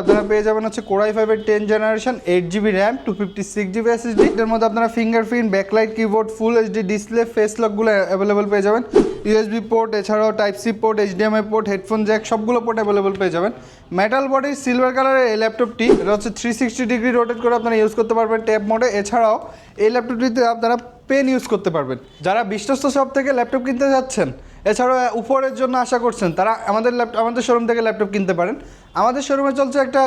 আপনারা পেয়ে যাবেন হচ্ছে কোরাই ফাইভের ten generation eight GB RAM two fifty six GB SSD এর মধ্যে আপনারা fingerprint backlight keyboard full HD display face লকগুলো available পেয়ে যাবেন। ইউএসবি পোর্ট এছাড়াও type C port HDMI port headphone jack সবগুলো পোর্ট অ্যাভেলেবল পেয়ে যাবেন। মেটাল বডির সিলভার কালারের এই ল্যাপটপটি এটা হচ্ছে থ্রি সিক্সটি ডিগ্রি রোটেট করে আপনারা ইউজ করতে পারবেন ট্যাব মোডে এছাড়াও এই ল্যাপটপটিতে আপনারা পেন ইউজ করতে পারবেন। যারা বিশ্বস্ত সব থেকে ল্যাপটপ কিনতে যাচ্ছেন এছাড়াও উপরের জন্য আশা করছেন, তারা আমাদের ল্যাপটপ আমাদের শোরুম থেকে ল্যাপটপ কিনতে পারেন। আমাদের শোরুমে চলছে একটা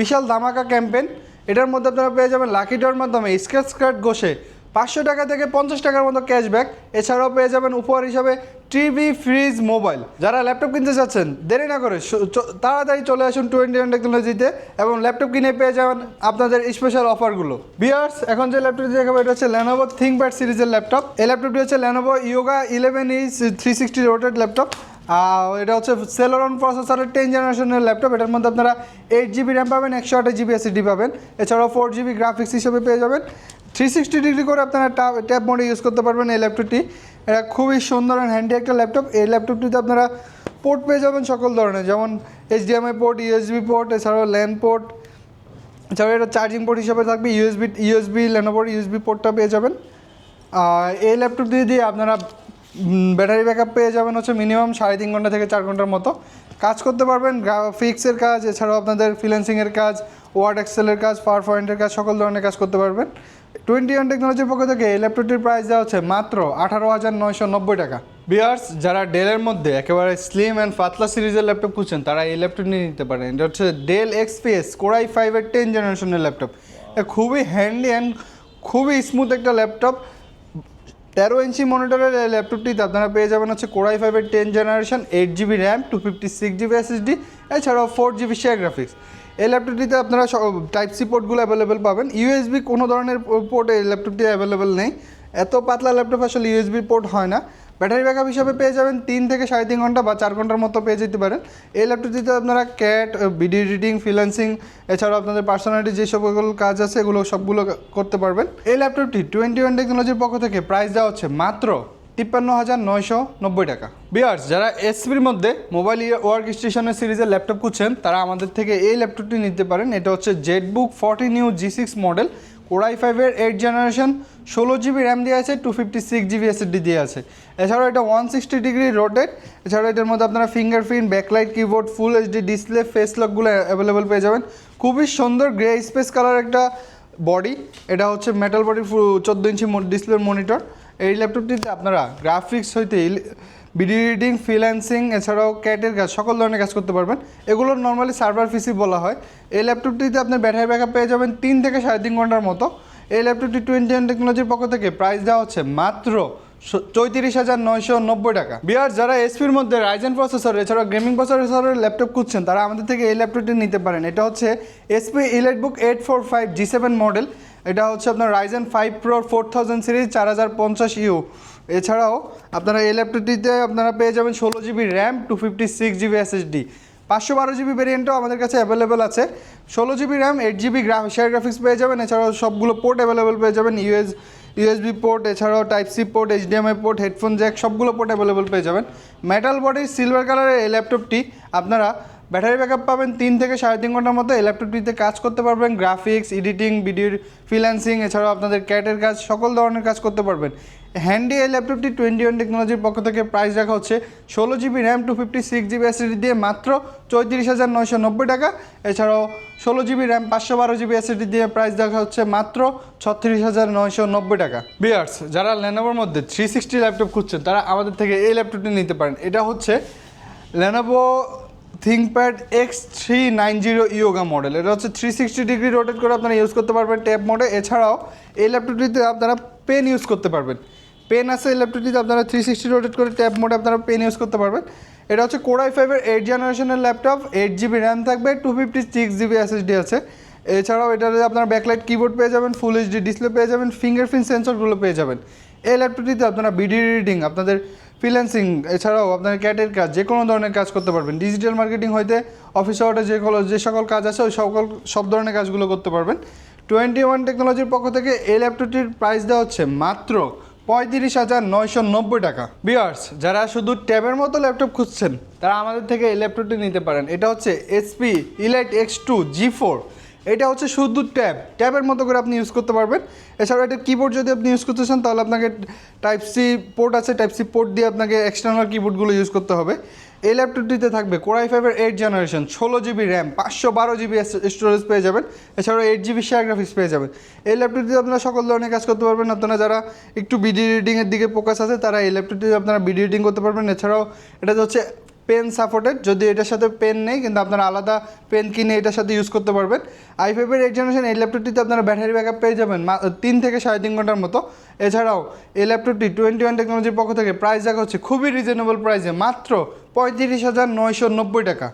বিশাল ধামাকা ক্যাম্পেন এটার মধ্যে আপনারা পেয়ে যাবেন লাকি ডোর মাধ্যমে স্ক্র্যাচ কার্ড ঘষে পাঁচশো টাকা থেকে পঞ্চাশ টাকার মতো ক্যাশব্যাক এছাড়াও পেয়ে যাবেন উপহার হিসাবে টিভি ফ্রিজ মোবাইল যারা ল্যাপটপ কিনতে চাচ্ছেন, দেরি না করে তাড়াতাড়ি চলে আসুন টোয়েন্টি ওয়ান টেকনোলজিতে এবং ল্যাপটপ কিনে পেয়ে যাবেন আপনাদের স্পেশাল অফারগুলো বিয়ার্স এখন যে ল্যাপটপটি দেখাবো, এটা হচ্ছে ল্যানোভো থিঙ্কপ্যাড সিরিজের ল্যাপটপ এই ল্যাপটপটি হচ্ছে Lenovo Yoga eleven E three sixty rotated laptop এটা হচ্ছে সেলোরন প্রসেসরের টেন জেনারেশনের ল্যাপটপ এটার মধ্যে আপনারা এইট জিবি র্যাম পাবেন, একশো আঠাশ জিবি এসিডি পাবেন। এছাড়াও ফোর জিবি গ্রাফিক্স হিসেবে পেয়ে যাবেন। থ্রি সিক্সটি ডিগ্রি করে আপনারা ট্যাব মোডে ইউজ করতে পারবেন এই ল্যাপটপটি এটা খুবই সুন্দর অ্যান্ড হ্যান্ডি একটা ল্যাপটপ এই ল্যাপটপটিতে আপনারা পোর্ট পেয়ে যাবেন সকল ধরনের, যেমন এইচডিএমআই পোর্ট ইউএসবি পোর্ট এছাড়াও ল্যান্ড পোর্ট এছাড়াও এটা চার্জিং পোর্ট হিসাবে থাকবে ইউএসবি ইউএসবি লেনোভোর ইউএসবি পোর্টটা পেয়ে যাবেন। আর এই ল্যাপটপটি দিয়ে আপনারা ব্যাটারি ব্যাকআপ পেয়ে যাবেন হচ্ছে মিনিমাম সাড়ে তিন ঘণ্টা থেকে চার ঘণ্টার মতো। কাজ করতে পারবেন গ্রাফিক্সের কাজ, এছাড়াও আপনাদের ফ্রিল্যান্সিংয়ের কাজ ওয়ার্ড এক্সেলের কাজ পাওয়ার পয়েন্টের কাজ, সকল ধরনের কাজ করতে পারবেন। টোয়েন্টি ওয়ান টেকনোলজির পক্ষ থেকে এই ল্যাপটপটির প্রাইস দেওয়া হচ্ছে মাত্র আঠারো হাজার নয়শো নব্বই টাকা। বিয়ার্স যারা ডেলের মধ্যে একেবারে স্লিম অ্যান্ড পাতলা সিরিজের ল্যাপটপ খুঁজছেন, তারা এই ল্যাপটপ নিয়ে নিতে পারেন। এটা হচ্ছে ডেল এক্সপিএস কোরাই ফাইভের টেন জেনারেশনের ল্যাপটপ। খুবই হ্যান্ডি অ্যান্ড খুবই স্মুথ একটা ল্যাপটপ। তেরো ইঞ্চি মনিটরের এই ল্যাপটপটিতে আপনারা পেয়ে যাবেন হচ্ছে কোড়াই ফাইভের ten generation eight GB RAM two fifty six GB SSD এছাড়াও ফোর জিবি শেয়ার গ্রাফিক্স এই ল্যাপটপটিতে আপনারা টাইপ সি পোর্টগুলো অ্যাভেলেবেল পাবেন। ইউএসবি কোনো ধরনের পোর্ট এই ল্যাপটপটি অ্যাভেলেবেল নেই। এত পাতলা ল্যাপটপ আসলে ইউএসবি পোর্ট হয় না। ব্যাটারি ব্যাকআপ হিসাবে পেয়ে যাবেন তিন থেকে সাড়ে তিন ঘণ্টা বা চার ঘণ্টার মতো পেয়ে যেতে পারেন। এই ল্যাপটপটিতে আপনারা ক্যাট ভিডিও এডিটিং ফ্রিল্যান্সিং এছাড়াও আপনাদের পার্সোনালিটি যে সকল কাজ আছে এগুলো সবগুলো করতে পারবেন। এই ল্যাপটপটি টোয়েন্টি ওয়ান টেকনোলজির পক্ষ থেকে প্রাইস দেওয়া হচ্ছে মাত্র তিপ্পান্ন হাজার নয়শো নব্বই টাকা। বিয়ার্স যারা এসপির মধ্যে মোবাইল ওয়ার্ক স্টেশনের সিরিজের ল্যাপটপ খুঁজছেন, তারা আমাদের থেকে এই ল্যাপটপটি নিতে পারেন। এটা হচ্ছে ZBook fourteen U G six model core i ফাইভের এইট জেনারেশন ষোলো জিবি র্যাম দিয়ে আছে two fifty six GB SSD দিয়ে আছে। এছাড়াও এটা ওয়ান সিক্সটি ডিগ্রি রোটেড এছাড়াও এটার মধ্যে আপনারা fingerprint backlight keyboard full HD display face লকগুলো available পেয়ে যাবেন। খুবই সুন্দর গ্রে স্পেস কালার একটা বডি এটা হচ্ছে মেটাল বডি চোদ্দ ইঞ্চি ডিসপ্লের মনিটর এই ল্যাপটপটিতে আপনারা গ্রাফিক্স হইতে ভিডিও এডিটিং ফ্রিল্যান্সিং, এছাড়াও ক্যাটের কাজ, সকল ধরনের কাজ করতে পারবেন। এগুলো নর্মালি সার্ভার পিসি বলা হয়। এই ল্যাপটপটিতে আপনি ব্যাটারি ব্যাকআপ পেয়ে যাবেন তিন থেকে সাড়ে তিন ঘণ্টার মতো। এই ল্যাপটপটি টোয়েন্টি টেকনোলজির পক্ষ থেকে প্রাইস দেওয়া হচ্ছে মাত্র চৌত্রিশ হাজার নয়শো নব্বই টাকা। বিহার, যারা এসপির মধ্যে রাইজেন প্রসেসর এছাড়াও গেমিং প্রসেসরের ল্যাপটপ খুঁজছেন, তারা আমাদের থেকে এই ল্যাপটপটি নিতে পারেন। এটা হচ্ছে HP EliteBook eight four five G seven model এটা হচ্ছে আপনার Ryzen five pro four thousand series চার হাজার পঞ্চাশ ইউ এছাড়াও আপনারা এই ল্যাপটপটিতে আপনারা পেয়ে যাবেন ষোলো GB RAM two fifty six GB SSD পাঁচশো বারো জিবি ভেরিয়েন্টও আমাদের কাছে অ্যাভেলেবেল আছে। ষোলো GB RAM eight GB graph share graphics পেয়ে যাবেন। এছাড়াও সবগুলো পোর্ট অ্যাভেলেবেল পেয়ে যাবেন। ইউএস ইউএসবি পোর্ট এছাড়াও type C port HDMI port headphone jack সবগুলো পোর্ট অ্যাভেলেবেল পেয়ে যাবেন। মেটাল বডির সিলভার কালারের এই ল্যাপটপটি আপনারা ব্যাটারি ব্যাকআপ পাবেন তিন থেকে সাড়ে তিন ঘণ্টার মতো এই ল্যাপটপটিতে কাজ করতে পারবেন গ্রাফিক্স এডিটিং ভিডিওর ফ্রিল্যান্সিং এছাড়াও আপনাদের ক্যাটের কাজ, সকল ধরনের কাজ করতে পারবেন। হ্যান্ডি এই ল্যাপটপটি টোয়েন্টি ওয়ান টেকনোলজির পক্ষ থেকে প্রাইস রাখা হচ্ছে ষোলো GB RAM two fifty six GB SSD দিয়ে মাত্র চৌত্রিশ হাজার নয়শো নব্বই টাকা। এছাড়াও ষোলো জিবি র্যাম পাঁচশো বারো জিবি এসএসডি দিয়ে প্রাইস দেখা হচ্ছে মাত্র ছত্রিশ হাজার নয়শো নব্বই টাকা। বিয়ার্স যারা ল্যানোভোর মধ্যে থ্রি সিক্সটি ল্যাপটপ খুঁজছেন, তারা আমাদের থেকে এই ল্যাপটপটি নিতে পারেন। এটা হচ্ছে Lenovo ThinkPad X three nine zero Yoga model এটা হচ্ছে থ্রি সিক্সটি ডিগ্রি রোটেট করে আপনারা ইউজ করতে পারবেন ট্যাব মোডে এছাড়াও এই ল্যাপটপটিতে আপনারা পেন ইউজ করতে পারবেন। পেন আছে এই ল্যাপটপটিতে আপনারা থ্রি সিক্সটি রোটেট করে ট্যাব মোডে আপনারা পেন ইউজ করতে পারবেন। এটা হচ্ছে কোড়াই ফাইভের এইট জেনারেশনের ল্যাপটপ এইট জিবি র্যাম থাকবে two fifty six GB SSD আছে। এছাড়াও এটাতে আপনারা ব্যাকলাইট কিবোর্ড পেয়ে যাবেন ফুল এইচডি ডিসপ্লে পেয়ে যাবেন ফিঙ্গারপ্রিন্ট সেন্সরগুলো পেয়ে যাবেন। এই ল্যাপটপটিতে আপনারা ভিডিও রিডিং আপনাদের ফ্রিল্যান্সিং এছাড়াও আপনার ক্যাটের কাজ, যে কোনো ধরনের কাজ করতে পারবেন। ডিজিটাল মার্কেটিং হইতে অফিস আওয়ার্ডে যে যে সকল কাজ আছে, ওই সকল সব ধরনের কাজগুলো করতে পারবেন। টোয়েন্টি ওয়ান টেকনোলজির পক্ষ থেকে এই ল্যাপটপটির প্রাইস দেওয়া হচ্ছে মাত্র পঁয়ত্রিশ হাজার নয়শো নব্বই টাকা। বিয়ার্স যারা শুধু ট্যাবের মতো ল্যাপটপ খুঁজছেন, তারা আমাদের থেকে এই ল্যাপটপটি নিতে পারেন। এটা হচ্ছে HP Elite X two G four এটা হচ্ছে শুধু ট্যাব। ট্যাবের মতো করে আপনি ইউজ করতে পারবেন। এছাড়াও এটা কিবোর্ড যদি আপনি ইউজ করতে চান, তাহলে আপনাকে টাইপ সি পোর্ট আছে। টাইপ সি পোর্ট দিয়ে আপনাকে এক্সটার্নাল কিবোর্ডগুলো ইউজ করতে হবে। এই ল্যাপটপটিতে থাকবে কোরাই ফাইভের এইট জেনারেশন ষোলো জিবি র্যাম পাঁচশো বারো জিবি স্টোরেজ পেয়ে যাবেন। এছাড়াও এইট জিবি শেয়ার গ্রাফিক্স পেয়ে যাবেন। এই ল্যাপটপটিতে আপনারা সকল ধরনের কাজ করতে পারবেন। আপনারা যারা একটু বিডি রিডিংয়ের দিকে ফোকাস আছে, তারা এই ল্যাপটপটিতে আপনারা বিডি রিডিং করতে পারবেন। এছাড়াও এটা হচ্ছে পেন সাপোর্টেড যদি এটার সাথে পেন নেই, কিন্তু আপনারা আলাদা পেন কিনে এটার সাথে ইউজ করতে পারবেন। আই ফাইভের এইট জেনারেশন এই ল্যাপটপটিতে আপনারা ব্যাটারি ব্যাকআপ পেয়ে যাবেন তিন থেকে সাড়ে তিন ঘণ্টার মতো। এছাড়াও এই ল্যাপটপটি টোয়েন্টি ওয়ান টেকনোলজির পক্ষ থেকে প্রাইস দেখা হচ্ছে খুবই রিজনেবল প্রাইসে মাত্র পঁয়ত্রিশ হাজার নয়শো নব্বই টাকা।